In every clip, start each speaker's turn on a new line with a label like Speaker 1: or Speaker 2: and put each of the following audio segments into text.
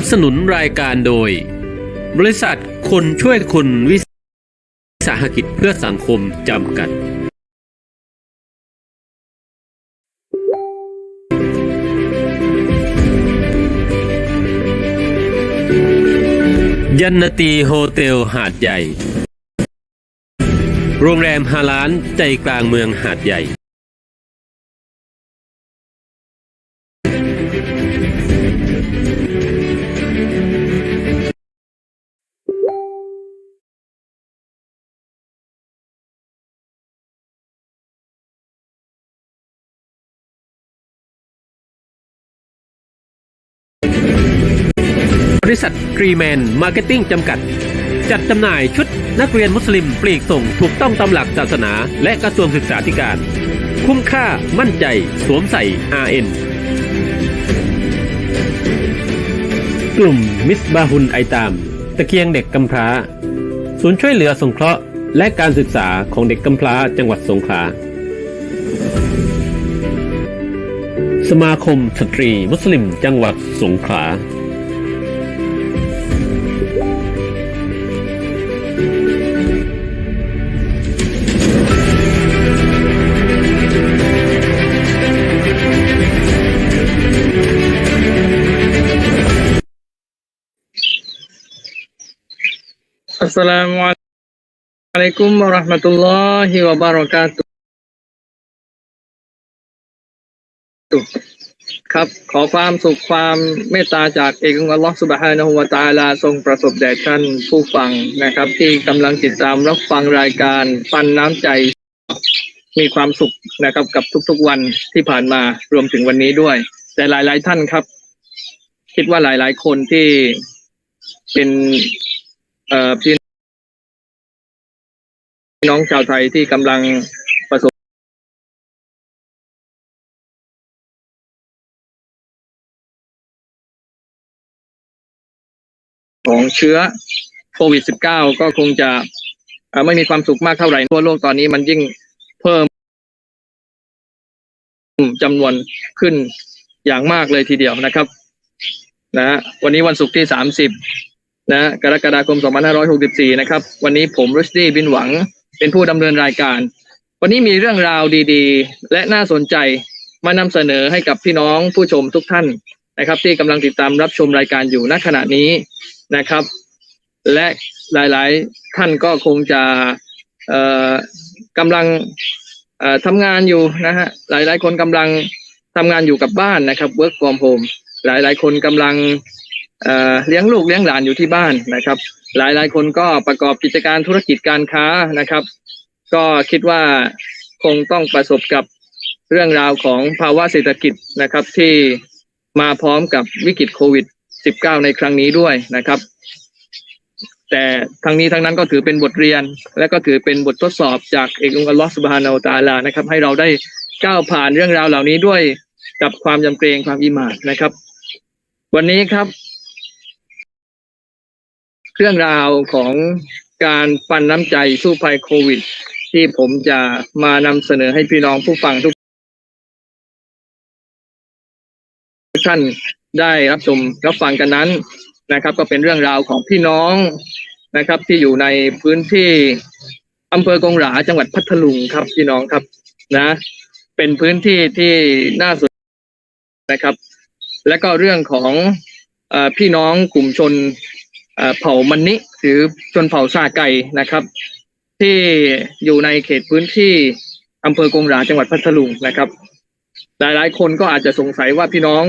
Speaker 1: นับสนุนรายการโดย บริษัทคนช่วยคนวิสาหกิจเพื่อสังคมจำกัด ยันนตีโฮเทลหาดใหญ่ โรงแรมฮาลานใจกลางเมืองหาดใหญ่ ริษัทกรีแมนมาร์เก็ตติ้งจำกัด จัดจำหน่ายชุดนักเรียนมุสลิมปลีกส่งถูกต้องตามหลักศาสนา และกระทรวงศึกษาธิการ คุ้มค่ามั่นใจสวมใส่ RN กลุ่มมิสบาฮุนไอตาม ตะเกียงเด็กกำพร้า ศูนย์ช่วยเหลือสงเคราะห์และการศึกษาของเด็กกำพร้าจังหวัดสงขลาสมาคมสตรีมุสลิมจังหวัดสงขลาา
Speaker 2: ตุฮ์ครับ ขอความสุขความเมตตาจากเอกองค์อัลลอฮฺสุบฮานะฮูวะตาลาทรงประสบแด่ท่านผู้ฟังนะครับ ที่กำลังติดตามรับฟังรายการปันน้ำใจมีความสุขนะครับกับทุกๆวันที่ผ่านมารวมถึงวันนี้ด้วย แต่หลาย ๆ ท่านครับ คิดว่าหลาย ๆ คนที่เป็น พี่น้องชาวไทยที่กำลังประสบของเชื้อโควิด -19 ก็คงจะไม่มีความสุขมากเท่าไหร่ทั่วโลกตอนนี้มันยิ่งเพิ่มจำนวนขึ้นอย่างมากเลยทีเดียวนะครับนะฮะวันนี้วันศุกร์ที่30 นะกรกฎาคม 2564 นะครับ วันนี้ผมรุชดีบินหวังเป็นผู้ดำเนินรายการ วันนี้มีเรื่องราวดีๆ และน่าสนใจมานำเสนอให้กับพี่น้องผู้ชมทุกท่านนะครับ ที่กำลังติดตามรับชมรายการอยู่ณขณะนี้นะครับ และหลายๆท่านก็คงจะกำลังทำงานอยู่นะฮะหลายๆ คนกำลังทำงานอยู่กับบ้านนะครับ work from home หลายๆ คนกำลัง เลี้ยงลูกเลี้ยงหลานอยู่ที่บ้านนะครับ หลายหลายคนก็ประกอบกิจการธุรกิจการค้านะครับ ก็คิดว่าคงต้องประสบกับเรื่องราวของภาวะเศรษฐกิจนะครับที่มาพร้อมกับวิกฤตโควิด -19 ในครั้งนี้ด้วยนะครับ แต่ทั้งนี้ทั้งนั้นก็ถือเป็นบทเรียน และก็ถือเป็นบททดสอบจากเอกองค์อัลลอฮฺสุบฮานาอัลตาลานะครับ ให้เราได้ก้าวผ่านเรื่องราวเหล่านี้ด้วยกับความยำเกรงความอิหมานนะครับ วันนี้ครับ เรื่องราวของการปันน้ำใจสู้ภัยโควิด ที่ผมจะมานำเสนอให้พี่น้องผู้ฟังทุกท่านได้รับชมรับฟังกันนั้นนะครับ ก็เป็นเรื่องราวของพี่น้องนะครับ ที่อยู่ในพื้นที่อำเภอกงหราจังหวัดพัทลุงครับพี่น้องครับนะ เป็นพื้นที่ที่น่าสนนะครับ และก็เรื่องของอพี่น้องกลุ่มชน เผ่ามันนิหรือชนเผ่าซาไก่นะครับ ที่อยู่ในเขตพื้นที่อำเภอกงหราจังหวัดพัทลุงนะครับ หลายๆ คนก็อาจจะสงสัยว่าพี่น้อง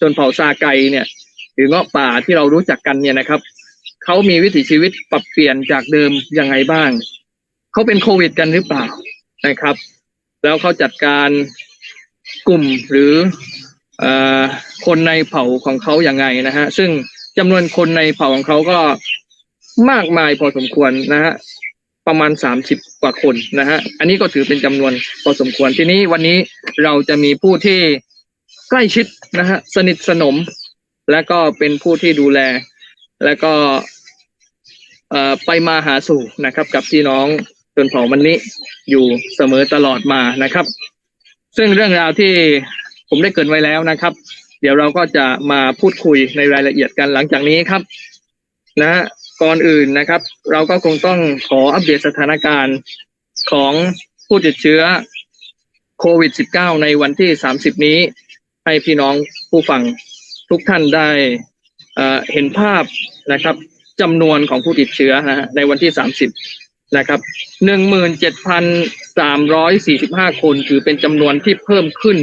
Speaker 2: ชนเผ่าซาไก่เนี่ย หรือเงาะป่าที่เรารู้จักกันเนี่ยนะครับเขามีวิถีชีวิตปรับเปลี่ยนจากเดิมยังไงบ้างเขาเป็นโควิดกันหรือเปล่านะครับ แล้วเขาจัดการกลุ่มหรืออคนในเผ่าของเขาอย่างไงนะฮะซึ่ง จำนวนคนในเผ่าของเขาก็มากมายพอสมควรนะฮะประมาณสามสิบกว่าคนนะฮะอันนี้ก็ถือเป็นจำนวนพอสมควรทีนี้วันนี้เราจะมีผู้ที่ใกล้ชิดนะฮะสนิทสนม และก็เป็นผู้ที่ดูแล และก็ไปมาหาสู่นะครับ กับพี่น้องชนเผ่ามันนี้อยู่เสมอตลอดมานะครับ ซึ่งเรื่องราวที่ผมได้เกรินไว้แล้วนะครับ เดี๋ยวเราก็จะมาพูดคุยในรายละเอียดกันหลังจากนี้ครับ นะก่อนอื่นนะครับ เราก็คงต้องขออัปเดตสถานการณ์ของผู้ติดเชื้อโควิด -19 ในวันที่ 30 นี้ ให้พี่น้องผู้ฟังทุกท่านได้เห็นภาพนะครับจำนวนของผู้ติดเชื้อนะฮะในวันที่ 30 นะครับ17,345 คน ถือเป็นจำนวนที่เพิ่มขึ้น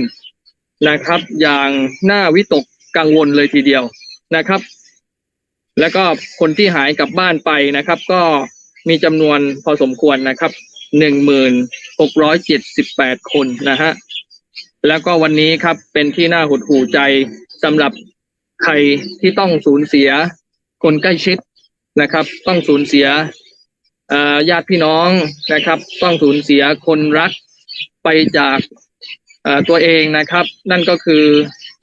Speaker 2: นะครับ อย่างน่าวิตกกังวลเลยทีเดียวนะครับ แล้วก็คนที่หายกลับบ้านไปนะครับ ก็มีจำนวนพอสมควรนะครับ1678คนนะฮะแล้วก็วันนี้ครับเป็นที่น่าหดหู่ใจสำหรับใครที่ต้องสูญเสียคนใกล้ชิดนะครับ ต้องสูญเสียญาติพี่น้องนะครับ ต้องสูญเสียคนรักไปจาก ตัวเองนะครับ นั่นก็คือ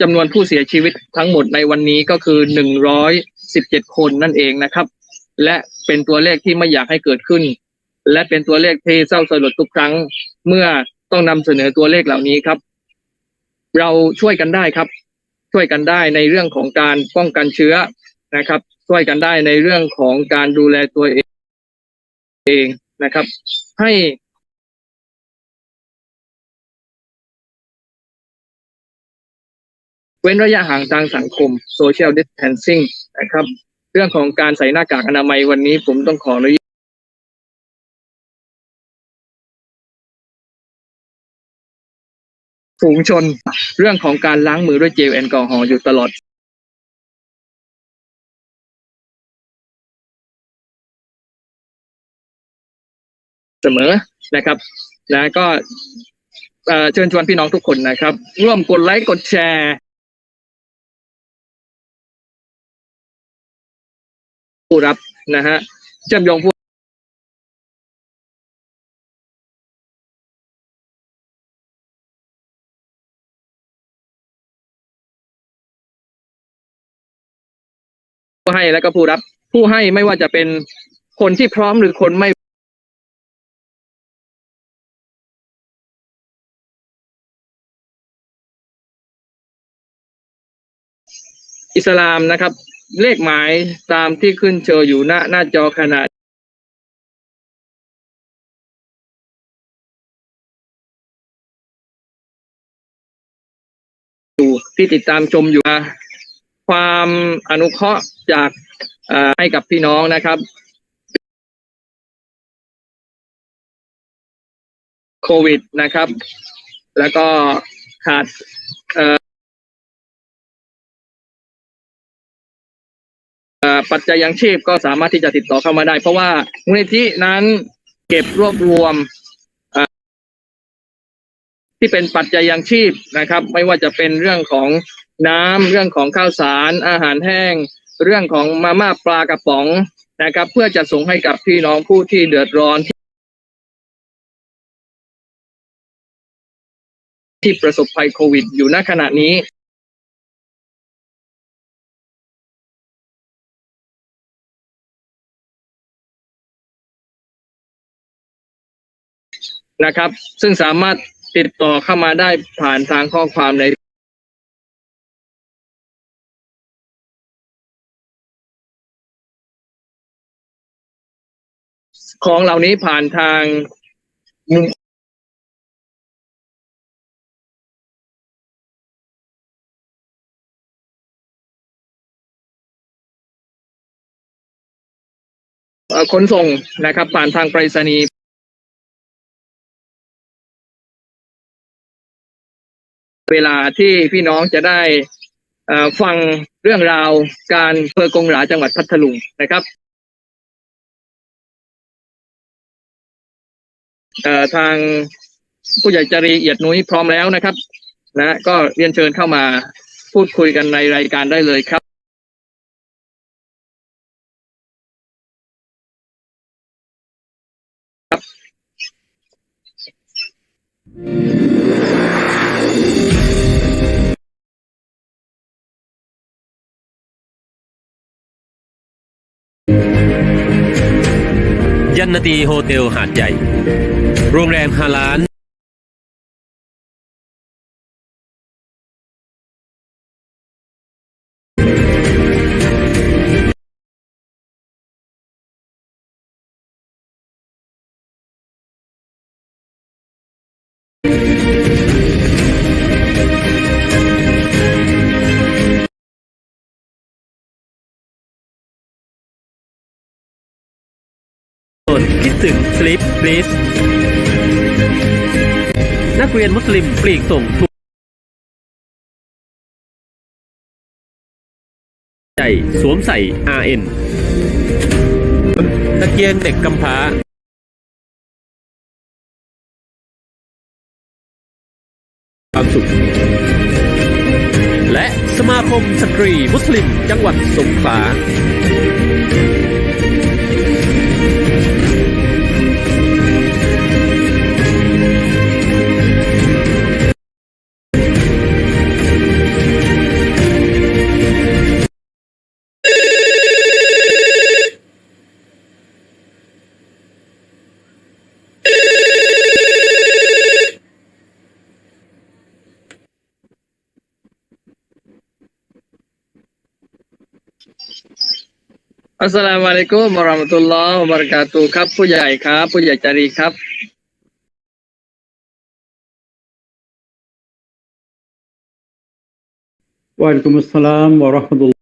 Speaker 2: จำนวนผู้เสียชีวิตทั้งหมดในวันนี้ก็คือหนึ่งร้อยสิบเจ็ดคนนั่นเองนะครับ และเป็นตัวเลขที่ไม่อยากให้เกิดขึ้น และเป็นตัวเลขที่เศร้าสลดทุกครั้ง เมื่อต้องนำเสนอตัวเลขเหล่านี้ครับ เราช่วยกันได้ครับ ช่วยกันได้ในเรื่องของการป้องกันเชื้อนะครับ ช่วยกันได้ในเรื่องของการดูแลตัวเองเองนะครับ ให้ เว้นระยะห่างทางสังคม social distancing นะครับ เรื่องของการใส่หน้ากากอนามัยวันนี้ผมต้องขออนุญาตฝูงชน เรื่องของการล้างมือด้วยเจลแอลกอฮอล์อยู่ตลอดเสมอนะครับนะก็เอ่อเชิญชวนพี่น้องทุกคนนะครับ ร่วมกดไลค์กดแชร์ ผู้รับนะฮะเชื่อมโยงผู้ให้แล้วก็ผู้รับ ผู้ให้ไม่ว่าจะเป็นคนที่พร้อมหรือคนไม่อิสลามนะครับ เลขหมายตามที่ขึ้นโชว์อยู่หน้าหน้าจอขณะอยู่ที่ติดตามชมอยู่นะความอนุเคราะห์จากอ่อให้กับพี่น้องนะครับ โควิดนะครับ แล้วก็ขาด ปัจจัยยังชีพก็สามารถที่จะติดต่อเข้ามาได้ เพราะว่ามูลนิธินั้นเก็บรวบรวมที่เป็นปัจจัยยังชีพนะครับ ไม่ว่าจะเป็นเรื่องของน้ำเรื่องของข้าวสาร อาหารแห้ง เรื่องของมาม่าปลากระป๋องนะครับ เพื่อจะส่งให้กับพี่น้องผู้ที่เดือดร้อนที่ที่ประสบภัยโควิดอยู่ณขณะนี้ นะครับ ซึ่งสามารถติดต่อเข้ามาได้ผ่านทางข้อความในของเหล่านี้ผ่านทางมุมขนส่งนะครับ ผ่านทางไปรษณีย์ เวลาที่พี่น้องจะได้ฟังเรื่องราวการอำเพอกงหลาจังหวัดพัทลุงนะครับทางผู้ใหญ่จรีเอียดนุ้ยพร้อมแล้วนะครับนะก็เรียนเชิญเข้ามาพูดคุยกันในรายการได้เลยครับ
Speaker 1: นาตีโฮเทลหาดใหญ่ โรงแรมฮาลาน ศึก Sleep Please นักเรียนมุสลิมปลีกส่งถูกใจสวมใส่ RN ตะเกียงเด็กกำพร้าความสุข และสมาคมสตรีมุสลิมจังหวัดสงขลา
Speaker 2: Assalamualaikum warahmatullahi wabarakatuh. Kap pujai kap pujai cari kap. Waalaikumsalam warahmatullahi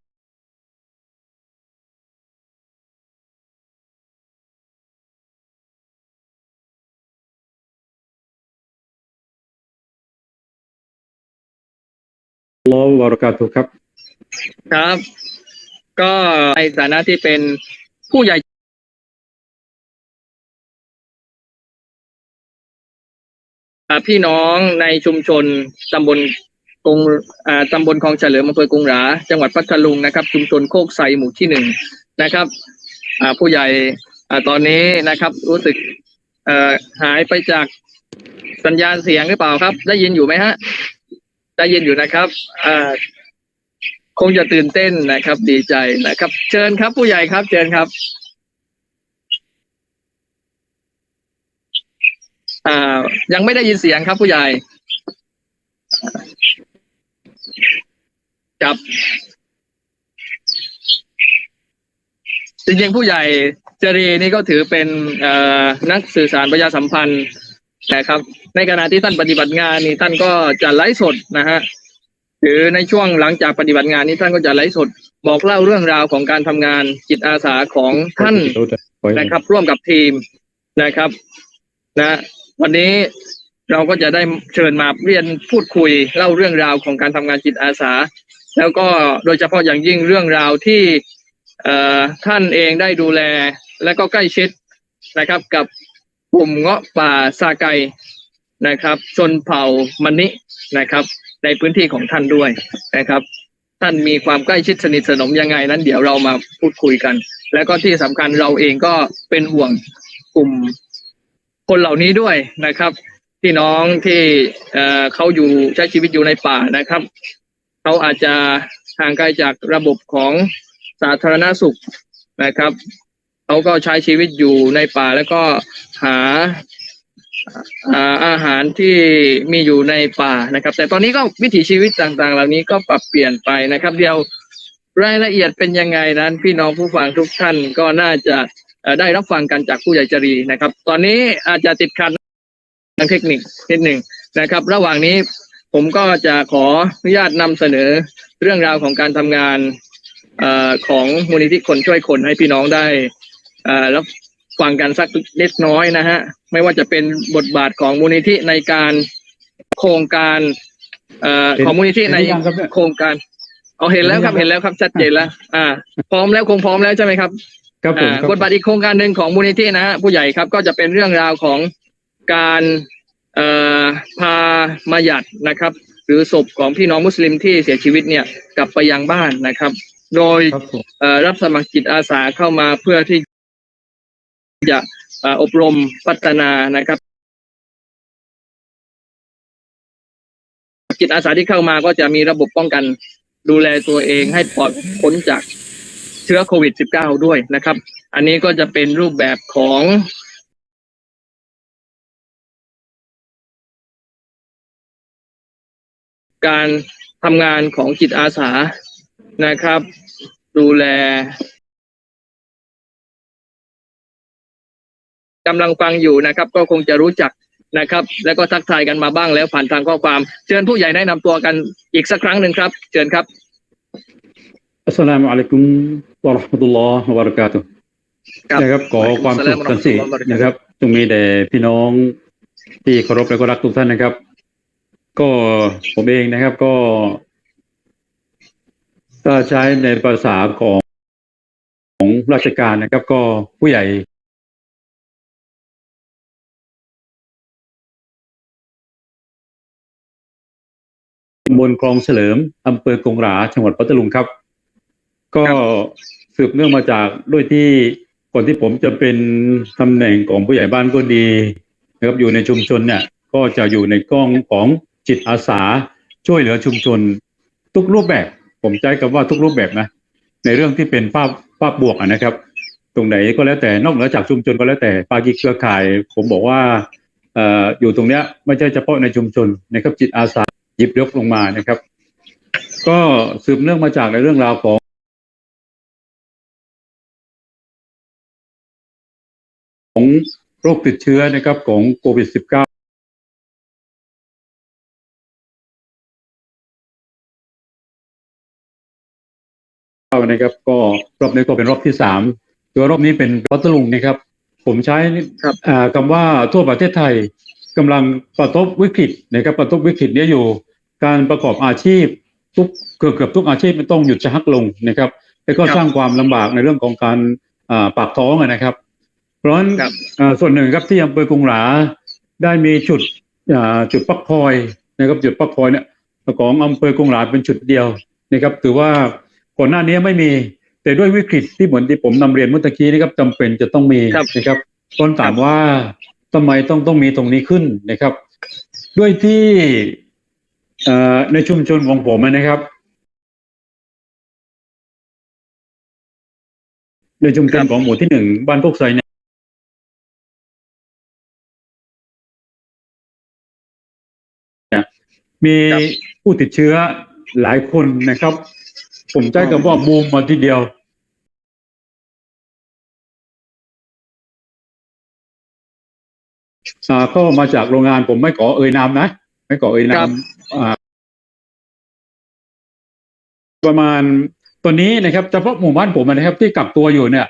Speaker 2: wabarakatuh. Kap. Kap. ก็ในฐานะที่เป็นผู้ใหญ่พี่น้องในชุมชนตำบลกงตำบลคลองเฉลิมอำเภอกงหรา จังหวัดพัทลุงนะครับ ชุมชนโคกไซหมู่ที่หนึ่งนะครับผู้ใหญ่ตอนนี้นะครับรู้สึกหายไปจากสัญญาณเสียงหรือเปล่าครับ ได้ยินอยู่ไหมฮะ ได้ยินอยู่นะครับ คงจะตื่นเต้นนะครับ ดีใจนะครับ เชิญครับ ผู้ใหญ่ครับเชิญครับ อ่า ยังไม่ได้ยินเสียงครับ ผู้ใหญ่ครับ จริงๆผู้ใหญ่เจรีนี่ก็ถือเป็นนักสื่อสารประชาสัมพันธ์นะครับ ในขณะที่ท่านปฏิบัติงานนี่ท่านก็จะไลฟ์สดนะฮะ หรือในช่วงหลังจากปฏิบัติงานนี้ท่านก็จะไลฟ์สดบอกเล่าเรื่องราวของการทำงานจิตอาสาของท่านนะครับ ร่วมกับทีมนะครับนะวันนี้เราก็จะได้เชิญมาเรียนพูดคุยเล่าเรื่องราวของการทำงานจิตอาสา แล้วก็โดยเฉพาะอย่างยิ่งเรื่องราวที่เอ่อท่านเองได้ดูแล และก็ใกล้ชิดนะครับ กับกลุ่มเงาะป่าซาไกนะครับ ชนเผ่ามันนินะครับ ในพื้นที่ของท่านด้วยนะครับ ท่านมีความใกล้ชิดสนิทสนมยังไงนั้น เดี๋ยวเรามาพูดคุยกัน แล้วก็ที่สำคัญเราเองก็เป็นห่วงกลุ่มคนเหล่านี้ด้วยนะครับพี่น้องที่เเขาอยู่ใช้ชีวิตอยู่ในป่านะครับเขาอาจจะห่างไกลจากระบบของสาธารณสุขนะครับเขาก็ใช้ชีวิตอยู่ในป่าแล้วก็หา อาหารที่มีอยู่ในป่านะครับ แต่ตอนนี้ก็วิถีชีวิตต่างๆ เหล่านี้ก็ปรับเปลี่ยนไปนะครับ เดียวรายละเอียดเป็นยังไงนั้น พี่น้องผู้ฟังทุกท่านก็น่าจะได้รับฟังกันจากผู้ใหญ่จรีนะครับ ตอนนี้อาจจะติดขัดทางเทคนิคนิดหนึ่งนะครับ ระหว่างนี้ผมก็จะขออนุญาตนำเสนอเรื่องราวของการทำงานอของมูลนิธิคนช่วยคนให้พี่น้องได้รับ ฟังกันสักเล็กน้อยนะฮะ ไม่ว่าจะเป็นบทบาทของมูลนิธิในการโครงการเอ่อ
Speaker 3: เห็น
Speaker 2: ของมูลนิธิใน
Speaker 3: เห็นหรือยังครับเนี่ย
Speaker 2: โครงการ เอาเห็นแล้วครับ
Speaker 3: เห็
Speaker 2: เห็น
Speaker 3: นหรือยัง
Speaker 2: แล้วครับชัดเจนแล้ว อ่า พร้อมแล้วคงพร้อมแล้วใช่ไหมครับ
Speaker 3: ครับผม
Speaker 2: อ่า
Speaker 3: ครับ
Speaker 2: บทบาทอีกโครงการหนึ่งของมูลนิธินะฮะผู้ใหญ่ครับก็จะเป็นเรื่องราวของการเอ่อพามาหยัดนะครับ หรือศพของพี่น้องมุสลิมที่เสียชีวิตเนี่ยกลับไปยังบ้านนะครับ โดย
Speaker 3: ครับผม
Speaker 2: เอ่อรับสมัครจิตอาสาเข้ามาเพื่อที่ จะอบรมพัฒนานะครับจิตอาสาที่เข้ามาก็จะมีระบบป้องกันดูแลตัวเองให้ปลอดพ้นจากเชื้อโควิด -19 ด้วยนะครับ อันนี้ก็จะเป็นรูปแบบของการทำงานของจิตอาสานะครับ ดูแล กำลังฟังอยู่นะครับ ก็คงจะรู้จักนะครับ แล้วก็ทักทายกันมาบ้างแล้วผ่านทางข้อความ เชิญผู้ใหญ่แนะนำตัวกันอีกสักครั้งหนึ่งครับ เชิญครับ
Speaker 3: อัสลามุ
Speaker 2: อะลัยกุมวะราะ
Speaker 3: ห์มะตุลลอฮ์วะ
Speaker 2: บะเราะกาตุ
Speaker 3: นะครับขอความสุขสันตินะครับจงมีแด่พี่น้องที่เคารพและก็รักทุกท่านนะครับ ก็ผมเองนะครับก็ถ้าใช้ในภาษาของของราชการนะครับ ก็ผู้ใหญ่ ลคลองเฉลิมอำเภอกงหราจังหวัดพัทลุงครับ ก็สืบเนื่องมาจากด้วยที่ก่อนที่ผมจะเป็นตำแหน่งของผู้ใหญ่บ้านก็ดีนะครับอยู่ในชุมชนเนี่ยก็จะอยู่ในกล้องของจิตอาสาช่วยเหลือชุมชน ทุกรูปแบบ ผมใช้คำว่าทุกรูปแบบนะ ในเรื่องที่เป็นภาพภาพบวกนะครับ ตรงไหนก็แล้วแต่นอกเหนือจากชุมชนก็แล้วแต่ปากีเครือข่าย ผมบอกว่าอ่ออยู่ตรงเนี้ยไม่ใช่เฉพาะในชุมชนนะครับจิตอาสา หยิบยกลงมานะครับ ก็สืบเนื่องมาจากในเรื่องราวของของโรคติดเชื้อนะครับของโควิด -19 นะครับก็รอบนี้ก็เป็นรอบที่สามตัวรอบนี้เป็นพัทลุงนะครับ ผมใช้
Speaker 2: ครับ
Speaker 3: อ่าคำว่าทั่วประเทศไทย กำลังประสบวิกฤตนะครับประสบวิกฤตเนี้ยอยู่ การประกอบอาชีพทุกเกือบเกือบทุกอาชีพมันต้องหยุดชะงักลงนะครับแล้วก็
Speaker 2: ครับ
Speaker 3: สร้างความลำบากในเรื่องของการอ่าปากท้องอะนะครับ เพราะฉะนั้น
Speaker 2: ครับ
Speaker 3: อ่าส่วนหนึ่งครับที่อำเภอกรุงหราได้มีจุดอ่าจุดพักคอยนะครับจุดพักคอยเนี่ยของอำเภอกรุงหราเป็นจุดเดียวนะครับถือว่าก่อนหน้านี้ไม่มีแต่ด้วยวิกฤตที่เหมือนที่ผมนำเรียนเมื่อตะกี้นะครับจำเป็นจะต้องมี
Speaker 2: ครับ
Speaker 3: นะครับต้นถามว่า ทำไมต้องต้องมีตรงนี้ขึ้นนะครับ ด้วยที่เอ่อในชุมชนของผมนะครับ ในชุมชนของหมู่ที่หนึ่งบ้านพวกไซเนี่ยมี
Speaker 2: ครับ
Speaker 3: ผู้ติดเชื้อหลายคนนะครับ ผมใช้คำว่าบูมมาทีเดียว ก็มาจากโรงงานผมไม่ขอเอ่ยนามนะ ไม่ขอเอ่ยนา
Speaker 2: ครั
Speaker 3: ม
Speaker 2: บ
Speaker 3: อ่าประมาณตอนนี้นะครับเฉพาะหมู่บ้านผมนะครับ ที่กักตัวอยู่เนี่ย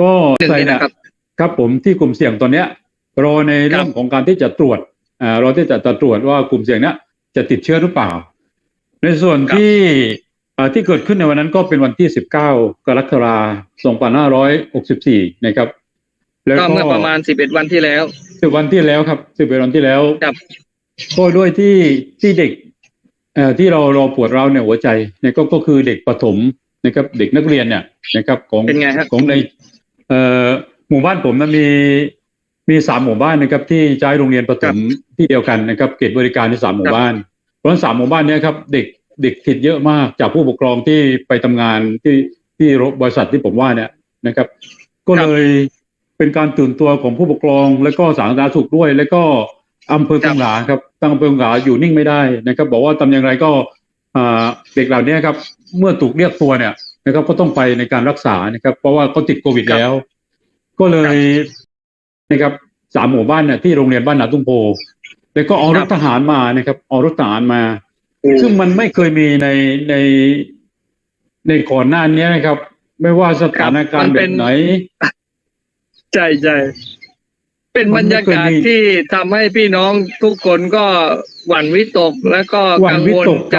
Speaker 3: ก็
Speaker 2: หนึ่ง
Speaker 3: ใส่
Speaker 2: นี่
Speaker 3: เนี่ย
Speaker 2: นะครับ
Speaker 3: ครับผมที่กลุ่มเสี่ยงตอนเนี้ยรอในเรื่องของการที่จะตรวจอ่ารอที่จะตรวจว่ากลุ่มเสี่ยงเนี้ยจะติดเชื้อหรือเปล่า ในส่วน
Speaker 2: ครับ
Speaker 3: ที่อ่าที่เกิดขึ้นในวันนั้นก็เป็นวันที่ 19 กรกฎาคม 2564 นะครับ แล้ว
Speaker 2: ก็
Speaker 3: ก็
Speaker 2: เมื่อประมาณสิบเอ็ดวันที่แล้ว
Speaker 3: สิบวันที่แล้วครับสิบวันที่แล้ว
Speaker 2: ครับ
Speaker 3: ก็ด้วยที่ที่เด็กเอ่อที่เราเราปวดเราเนี่ยหัวใจเนี่ยก็ก็คือเด็กประถมนะครับ เด็กนักเรียนเนี่ยนะครับ ของ
Speaker 2: เป็นไงฮะ
Speaker 3: ของในเอ่อหมู่บ้านผมนะมีมีสามหมู่บ้านนะครับ ที่ใช้โรงเรียนประถมที่เดียวกันนะครับเขตบริการที่สามหมู่บ้าน เพราะฉะนั้นสามหมู่บ้านเนี้ครับ เด็กเด็กติดเยอะมากจากผู้ปกครองที่ไปทำงานที่ที่บริษัทที่ผมว่าเนี่ยนะครับ ก็เลย เป็นการตื่นตัวของผู้ปกครอง และก็สาธารณสุขด้วย และก็อำเภอกงหลาครับตั้งอำเภอกงหลาอยู่นิ่งไม่ได้นะครับ บอกว่าทำอย่างไรก็อ่าเด็กเหล่านี้ครับ เมื่อถูกเรียกตัวเนี่ยนะครับ ก็ต้องไปในการรักษานะครับ เพราะว่าเขาติดโควิด
Speaker 2: ครับ
Speaker 3: แล้ว ก็เลยนะครับสามหมู่บ้านเนี่ยที่โรงเรียนบ้านนาตุ้งโพแล้วก็เอารถทหารมานะครับเอารถทหารมา ซึ่งมันไม่เคยมีในในในก่อนหน้านี้นะครับ ไม่ว่าสถานการณ์แบบไหน
Speaker 2: ใช่ใช่เป็นบรรยากาศที่ทำให้พี่น้องทุกคนก็หวั่นวิตกและก็
Speaker 3: หวั่
Speaker 2: กั
Speaker 3: น
Speaker 2: ง
Speaker 3: วิ
Speaker 2: วล
Speaker 3: ตกครับ
Speaker 2: ใจ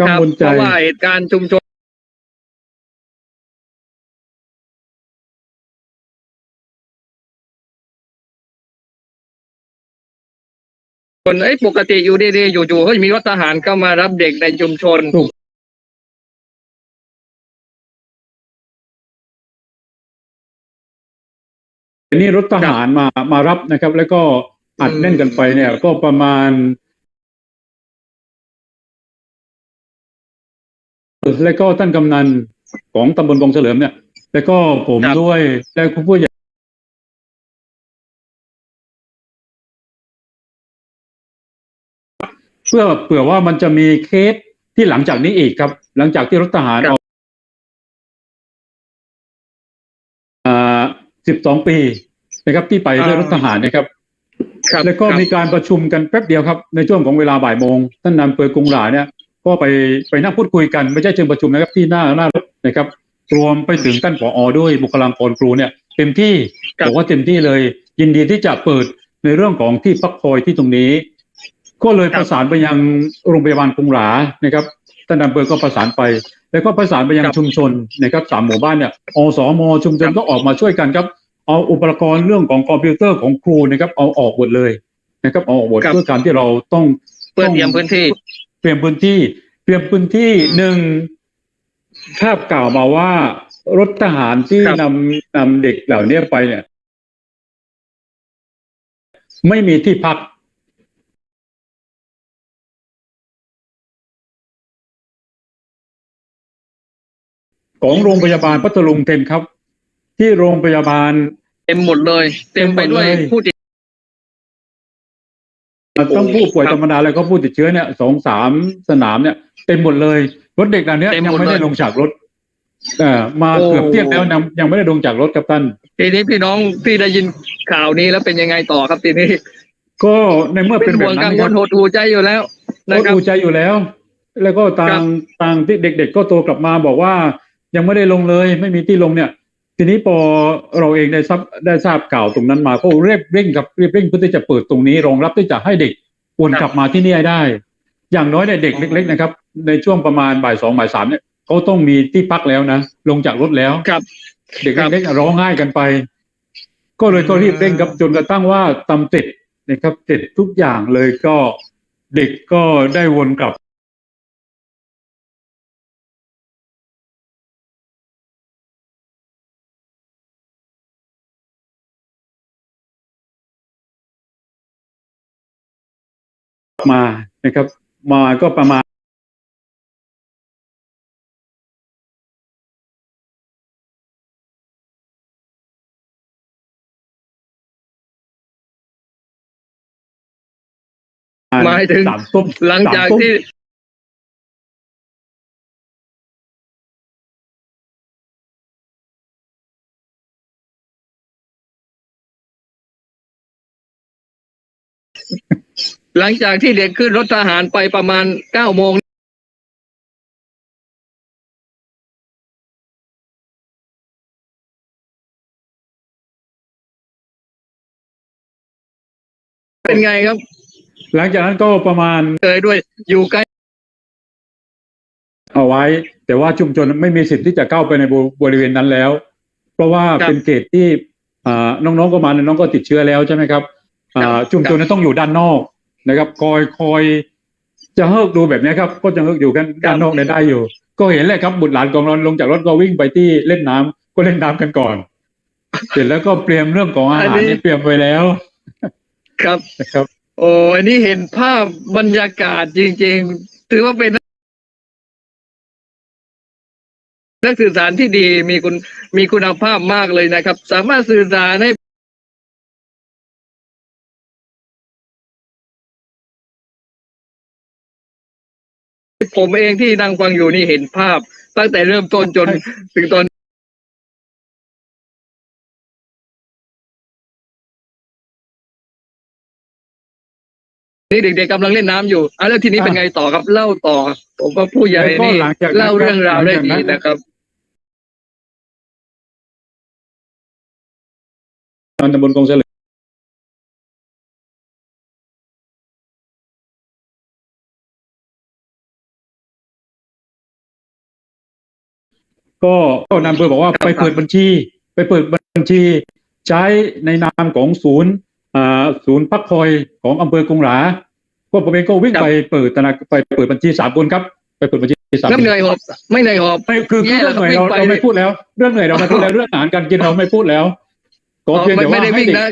Speaker 3: กัง
Speaker 2: ครับ
Speaker 3: วล
Speaker 2: เพ
Speaker 3: ใจ
Speaker 2: ราะว่าเหตุการณ์ชุมชนคนไอ้ยปกติอยู่ดีๆอยู่ๆเฮ้ยมีรถทหารเข้ามารับเด็กในชุมชน
Speaker 3: ทีนี้รถทหารมามารับนะครับ แล้วก็อัด
Speaker 2: อืม
Speaker 3: แน่นกันไปเนี่ย ก็ประมาณ แล้วก็ท่านกำนันของตำบลกองเฉลิมเนี่ย แล้วก็ผมด้วยและคุณผู้ใหญ่เพื่อเผื่อว่ามันจะมีเคสที่หลังจากนี้อีกครับ หลังจากที่รถทหาร
Speaker 2: ครับ
Speaker 3: ออ สิบสองปีนะครับที่ไปด้วยรถทหารนะครับ
Speaker 2: ครับ
Speaker 3: แล้วก็
Speaker 2: ครับ
Speaker 3: มีการประชุมกันแป๊บเดียวครับ ในช่วงของเวลาบ่ายโมงท่านนำเปอร์กรุงหลาเนี่ย ก็ไปไปนั่งพูดคุยกันไม่ใช่เชิงประชุมนะครับที่หน้าหน้ารถนะครับ รวมไปถึงท่านผอด้วยบุคลากรครูเนี่ย เต็มที่
Speaker 2: ครับ
Speaker 3: บอกว่าเต็มที่เลย ยินดีที่จะเปิดในเรื่องของที่พักคอยที่ตรงนี้ ก็เลยประสานไปยังโรงพยาบาลกรุงหรานะครับท่านอำเภอก็ประสานไป แล้วก็ประสานไปยังชุมชนนะครับสามหมู่บ้านเนี่ยอสมชุมชนก็ออกมาช่วยกันครับ เอาอุปกรณ์เรื่องของคอมพิวเตอร์ของครูนะครับ เอาออกหมดเลยนะครับเอาออกหมด
Speaker 2: ครับ
Speaker 3: เพื่อการที่เราต้อง
Speaker 2: เพื่อเตรียมพื้นที่
Speaker 3: เตรียมพื้นที่เตรียมพื้นที่หนึ่งภาพกล่าวมาว่ารถทหารที่
Speaker 2: ครับ
Speaker 3: นำนำเด็กเหล่านี้ไปเนี่ย ไม่มีที่พัก ของโรงพยาบาลพัทลุงเต็มครับ ที่โรงพยาบาล
Speaker 2: เต็มหมดเลย เต็มไปด้วย
Speaker 3: เต็มหมดเลย
Speaker 2: ผู้ติด
Speaker 3: มันต้องผู้ป่วย
Speaker 2: ครับ
Speaker 3: ธรรมดาแล้วก็ผู้ติดเชื้อเนี่ยสองสามสนามเนี่ยเต็มหมดเลยรถเด็กเหล่านี้
Speaker 2: เต็ม
Speaker 3: ยั
Speaker 2: หม
Speaker 3: ง
Speaker 2: ด
Speaker 3: ไม่ได้
Speaker 2: เลย
Speaker 3: ลงจากรถเอ่อมา
Speaker 2: โอ้
Speaker 3: เกือบเที่ยงแล้วยังยังไม่ได้ลงจากรถครับท่าน
Speaker 2: ทีนี้พี่น้องที่ได้ยินข่าวนี้แล้วเป็นยังไงต่อครับทีนี้
Speaker 3: ก็ในเมื่อ
Speaker 2: เป็
Speaker 3: เป็นนแบ
Speaker 2: ห่ว
Speaker 3: บ
Speaker 2: ง
Speaker 3: นั้
Speaker 2: กัง
Speaker 3: น
Speaker 2: ว
Speaker 3: ครั
Speaker 2: ล
Speaker 3: บ
Speaker 2: หดหูใจอยู่แล้ว
Speaker 3: ก็
Speaker 2: นะครับ
Speaker 3: ดูใจอยู่แล้ว แล้วก็ทา
Speaker 2: ครั
Speaker 3: ง
Speaker 2: บ
Speaker 3: ทางที่เด็ก ๆ ก็โตกลับมาบอกว่า ยังไม่ได้ลงเลย ไม่มีที่ลงเนี่ย ทีนี้พอเราเองได้ทราบได้ทราบข่าวตรงนั้นมาก็เรียบเร่งครับเรียบเร่งเพื่อที่จะเปิดตรงนี้รองรับที่จะให้เด็กวนกลับมาที่นี่ให้ได้ อย่างน้อยเนี่ยเด็กเล็ก ๆ นะครับ ในช่วงประมาณบ่ายสองบ่ายสามเนี่ยเขาต้องมีที่พักแล้วนะลงจากรถแล้ว
Speaker 2: ครับ
Speaker 3: เด็ก
Speaker 2: ครับ
Speaker 3: เล็กๆร้องไห้กันไป ก็เลยต้องรีบเร่งครับจนกระทั่งว่าตำเสร็จนะครับเสร็จทุกอย่างเลยก็เด็กก็ได้วนกลับ มานะครับ มาก็ประมาณ
Speaker 2: หมายถึง
Speaker 3: สามทุ่ม
Speaker 2: หลังจาก
Speaker 3: สมทุ่ม
Speaker 2: ที่ หลังจากที่เด็กขึ้นรถทหารไปประมาณเก้าโมงเป็นไงครับ
Speaker 3: หลังจากนั้นก็ประมาณ
Speaker 2: เคยด้วยอยู่ใกล้
Speaker 3: เอาไว้ แต่ว่าชุมชนไม่มีสิทธิ์ที่จะเข้าไปในบริเวณนั้นแล้ว เพราะว่า
Speaker 2: ครับ
Speaker 3: เป็นเขตที่อ่าน้องๆก็มาน้องๆก็ติดเชื้อแล้วใช่ไหมครับอ่า
Speaker 2: ครับ
Speaker 3: ชุมชนนั้นต้องอยู่ด้านนอก นะครับ คอยคอยจะเฮิกดูแบบนี้ครับ ก็จะเฮิกอยู่กันด้านนอกเนี่ยได้อยู่ ก็เห็นแหละครับบุตรหลานของเราลงจากรถก็วิ่งไปที่เล่นน้ำก็เล่นน้ำกันก่อน เสร็จแล้วก็เตรียมเรื่องของอา
Speaker 2: อัน
Speaker 3: หาร
Speaker 2: นี้
Speaker 3: นี่เตรียมไว้แล้ว
Speaker 2: ครับ
Speaker 3: นะครับ
Speaker 2: โอ้อันนี้เห็นภาพบรรยากาศจริง ๆ ถือว่าเป็นนักสื่อสารที่ดีมีคุณมีคุณภาพมากเลยนะครับ สามารถสื่อสารให้ ผมเองที่นั่งฟังอยู่นี่เห็นภาพ ตั้งแต่เริ่มต้นจนถึงตอนนี่เด็กๆกำลังเล่นน้ำอยู่อะแล้วทีนี้เป็นไงต่อครับ เล่าต่อ ผมว่าผู้ใหญ่
Speaker 3: แล้วก็
Speaker 2: นี่
Speaker 3: หลังจากนั้น
Speaker 2: เล่าเรื่องราวได้
Speaker 3: หลังจากนั้
Speaker 2: ดี
Speaker 3: น
Speaker 2: นะครับ
Speaker 3: ตำบลกงเสลิ ก็ก็นำเภอบอกว่า
Speaker 2: ครับ
Speaker 3: ไปเปิดบัญชี ไปเปิดบัญชี ใช้ในนามของศูนย์อ่าศูนย์พักคอยของอำเภอกงหราก็ผมเองก็วิ่งไปเปิดธนาไปเปิดบัญชีสามคนครับ ไปเปิดบัญชีสาม
Speaker 2: แล้ว
Speaker 3: คน
Speaker 2: เหนื่อยหอบไม่เหนื่อยหอบ
Speaker 3: ไม่คือคือ
Speaker 2: แย่
Speaker 3: เรื่องเหนื่อย
Speaker 2: แล้ว
Speaker 3: เรา
Speaker 2: วิ่งไป
Speaker 3: เราไม่พูดแล้ว เรื่องเหนื่อยเราไม่พูดแล้วเรื่องอาหารการกินเราไม่พูดแล้วก็เพียงแต่
Speaker 2: ไม่
Speaker 3: ว่า
Speaker 2: ได้
Speaker 3: ให้
Speaker 2: วิ่ง
Speaker 3: เด็ก
Speaker 2: นะ